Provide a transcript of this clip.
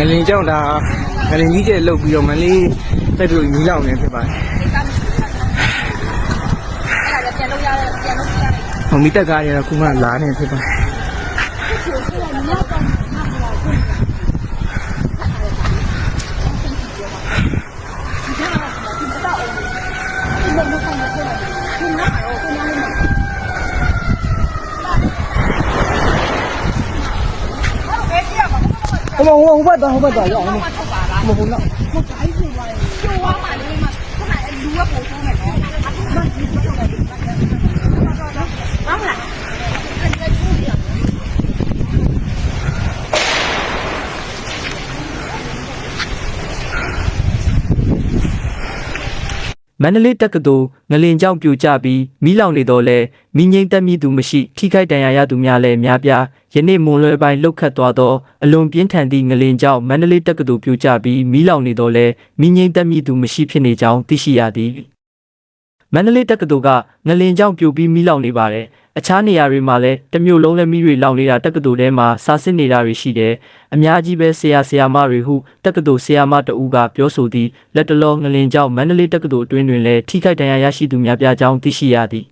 ငလင်ကြောင့်ဒါငလင်ကြီးကျဲလုတ်ပြီးတော့မလေးတက်တူမီးလောင်နေဖြစ်ပါတယ်အဲ့ဒါလည်းပြန်လို့ရတယ်ပြန်လို့ရတယ်ဟိုမီတက်ကားရတော့ခုမှလာနေဖြစ်ပါတယ် ဟိုဟိုဟိုဘက်တော့ဟိုဘက်တော့ရအောင်မှထုတ်ပါလားမဟုတ်တော့ကျိုးသွားမှလေးမှခုနကလူကပုံဆုံးမယ်နော်အခုမှဒီထုတ်တယ်ဟုတ်လားအဲ့ဒါကျိုးပြ မန္တလေးတက္ကသိုလ်ငလင်ကြောင့်ပြိုကျပြီးမိလောင်နေတော့လဲမိငိမ့်တက်မြင့်သူမရှိထိခိုက်ဒဏ်ရာရသူများလည်းများပြားယနေ့မွန်လွယ်ပိုင်းလှုပ်ခတ်သွားသောအလွန်ပြင်းထန်သည့်ငလင်ကြောင့်မန္တလေးတက္ကသိုလ်ပြိုကျပြီးမိလောင်နေတော့လဲမိငိမ့်တက်မြင့်သူမရှိဖြစ်နေကြောင်းသိရှိရသည်မန္တလေးတက္ကသိုလ်ကငလင်ကြောင့်ပြိုပြီးမိလောင်နေပါတယ် အခြားနေရာတွေမှာလည်းတစ်မျိုးလုံးလည်းမိတွေလောင်နေတာတက္ကသိုလ်ထဲမှာစာစစ်နေတာတွေရှိတယ်အများကြီးပဲဆရာဆရာမတွေဟုတက္ကသိုလ်ဆရာမတဦးကပြောဆိုသည်လက်တလောငလင်ကြောင့်မန္တလေးတက္ကသိုလ်အတွင်းတွင်လည်းထိခိုက်ဒဏ်ရာရရှိသူများပြားကြောင်းသိရှိရသည်